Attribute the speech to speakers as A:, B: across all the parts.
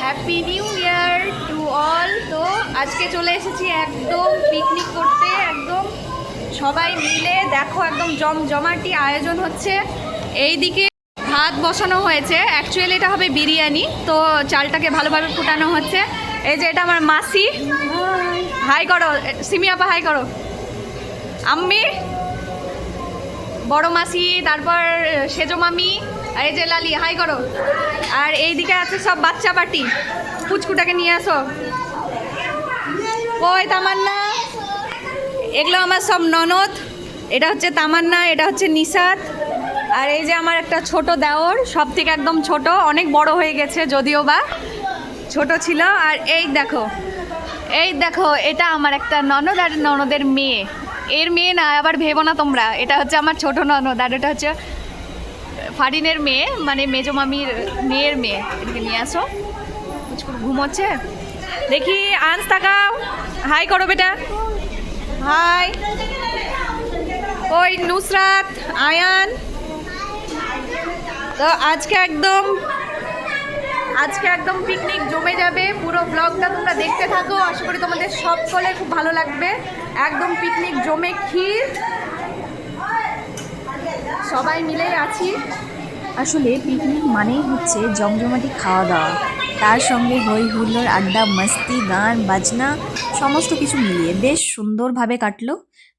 A: Happy new year to all তো আজকে চলে এসেছি একদম পিকনিক করতে, একদম সবাই মিলে। দেখো একদম জমজমাটি আয়োজন হচ্ছে। এইদিকে ভাত বসানো হয়েছে। অ্যাকচুয়ালি এটা হবে বিরিয়ানি। তো চালটাকে ভালোভাবে ফুটানো হচ্ছে। এই যে এটা আমার মাসি। হাই করো। সিমি আপা হাই করো। আম্মি, বড় মাসি, তারপর সেজো মামি এই যে লালি, হাই করো। আর এই দিকে আছে সব বাচ্চা পার্টি। পুচকুটাকে নিয়ে আসো। ওই তামান্না। এগুলো আমার সব ননদ। এটা হচ্ছে তামান্না, এটা হচ্ছে নিশাত। আর এই যে আমার একটা ছোট দেওর, সব থেকে একদম ছোট, অনেক বড় হয়ে গেছে যদিও বা ছোট ছিল। আর এই দেখো এই দেখো, এটা আমার একটা ননদ আর ননদের মেয়ে। এর মেয়ে না, আবার ভেবো না তোমরা। এটা হচ্ছে আমার ছোট ননদ, আর এটা হচ্ছে ফারিনের মেয়ে মানে মেজো মামির মেয়ের মেয়ে এদিকে নিয়ে আসো। কুচকুর ঘুমোচ্ছে দেখি, আনস তাকাও। হাই করো বেটা। হাই। ওই নুসরাত, আয়ান। তো আজকে একদম আজকে একদম পিকনিক জমে যাবে। পুরো ব্লগটা তোমরা দেখতে থাকো। আশা করি তোমাদের সকলে খুব ভালো লাগবে। একদম পিকনিক জমে ক্ষীর। সবাই মিলেই আছি।
B: আসলে পিকনিক মানেই হচ্ছে জমজমাটি খাওয়া দাওয়া। তার সঙ্গে হই হুল্লোড় আড্ডা, মস্তি, গান, বাজনা, সমস্ত কিছু মিলিয়ে বেশ সুন্দরভাবে কাটলো।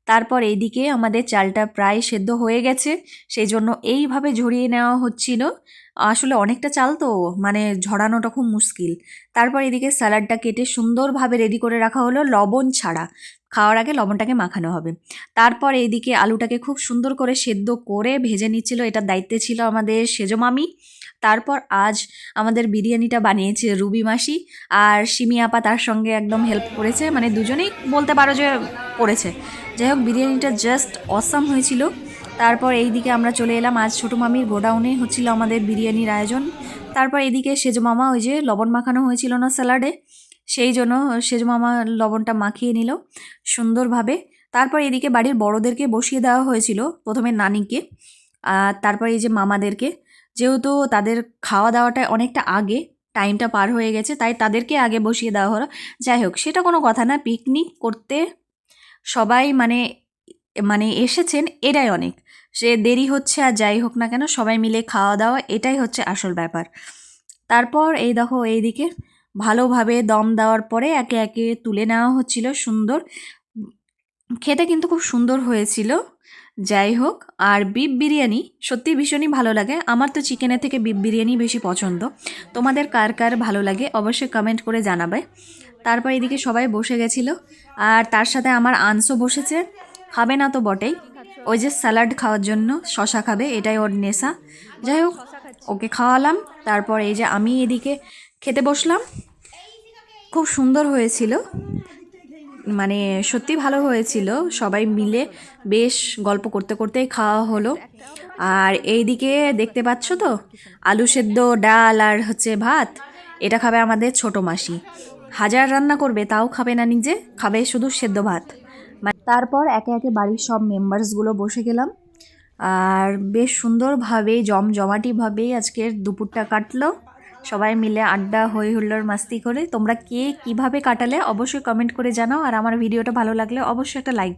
B: তারপর এইদিকে আমাদের চালটা প্রায় সেদ্ধ হয়ে গেছে সেই জন্য এইভাবে ঝরিয়ে নেওয়া হচ্ছিল। আসলে অনেকটা চাল তো মানে ঝরানোটা খুব মুশকিল। তারপর এদিকে স্যালাডটা কেটে সুন্দরভাবে রেডি করে রাখা হলো লবণ ছাড়া। খাওয়ার আগে লবণটাকে মাখানো হবে। তারপর এইদিকে আলুটাকে খুব সুন্দর করে সেদ্ধ করে ভেজে নিচ্ছিল এটার দায়িত্বে ছিল আমাদের সেজো মামি। তারপর আজ আমাদের বিরিয়ানিটা বানিয়েছে রুবি মাসি আর সিমি আপা তার সঙ্গে একদম হেল্প করেছে মানে দুজনেই বলতে পারো যে করেছে। যাই হোক, বিরিয়ানিটা জাস্ট অসাম হয়েছিল। তারপর এই দিকে আমরা চলে এলাম, আজ ছোটো মামির গোডাউনে হচ্ছিল আমাদের বিরিয়ানির আয়োজন। তারপর এদিকে সেজো মামা ওই যে লবণ মাখানো হয়েছিল না স্যালাডে সেই জন্য সেজো মামা লবণটা মাখিয়ে নিল সুন্দরভাবে। তারপর এদিকে বাড়ির বড়দেরকে বসিয়ে দেওয়া হয়েছিল প্রথমে নানিকে, আর তারপর এই যে মামাদেরকে। যেহেতু তাদের খাওয়া দাওয়াটা অনেকটা আগে, টাইমটা পার হয়ে গেছে, তাই তাদেরকে আগে বসিয়ে দেওয়া হলো। যাই হোক, সেটা কোনো কথা না, পিকনিক করতে সবাই মানে মানে এসেছেন এটাই অনেক। সে দেরি হচ্ছে আর যাই হোক না কেন, সবাই মিলে খাওয়া দাওয়া, এটাই হচ্ছে আসল ব্যাপার। তারপর এই দেখো এইদিকে ভালোভাবে দম দেওয়ার পরে একে একে তুলে নেওয়া হচ্ছিল সুন্দর। খেতে কিন্তু খুব সুন্দর হয়েছিল। যাই হোক, আর বিপ বিরিয়ানি সত্যি ভীষণই ভালো লাগে। আমার তো চিকেনের থেকে বিপ বিরিয়ানি বেশি পছন্দ। তোমাদের কার কার ভালো লাগে অবশ্যই কমেন্ট করে জানাবে। তারপর এদিকে সবাই বসে গেছিল, আর তার সাথে আমার আনসও বসেছে। খাবে না তো বটেই। ওই যে স্যালাড খাওয়ার জন্য শশা খাবে, এটাই ওর নেশা। যাই হোক, ওকে খাওয়ালাম। তারপর এই যে আমি এদিকে খেতে বসলাম। খুব সুন্দর হয়েছিল। মানে সত্যি ভালো হয়েছিল। সবাই মিলে বেশ গল্প করতে করতেই খাওয়া হলো। আর এইদিকে দেখতে পাচ্ছ তো, আলু সেদ্ধ, ডাল আর হচ্ছে ভাত। এটা খাবে আমাদের ছোট মাসি। হাজার রান্না করবে, তাও খাবে না নিজে। খাবে শুধু সেদ্ধ ভাত। মানে তারপর একে একে বাড়ির সব মেম্বার্সগুলো বসে গেলাম। আর বেশ সুন্দরভাবে জমজমাটিভাবেই আজকের দুপুরটা কাটলো। সবাই মিলে আড্ডা হই হুল্লোর মাস্তি করে তোমরা কে কীভাবে কাটালে অবশ্যই কমেন্ট করে জানাও। আর আমার ভিডিওটা ভালো লাগলে অবশ্যই একটা লাইক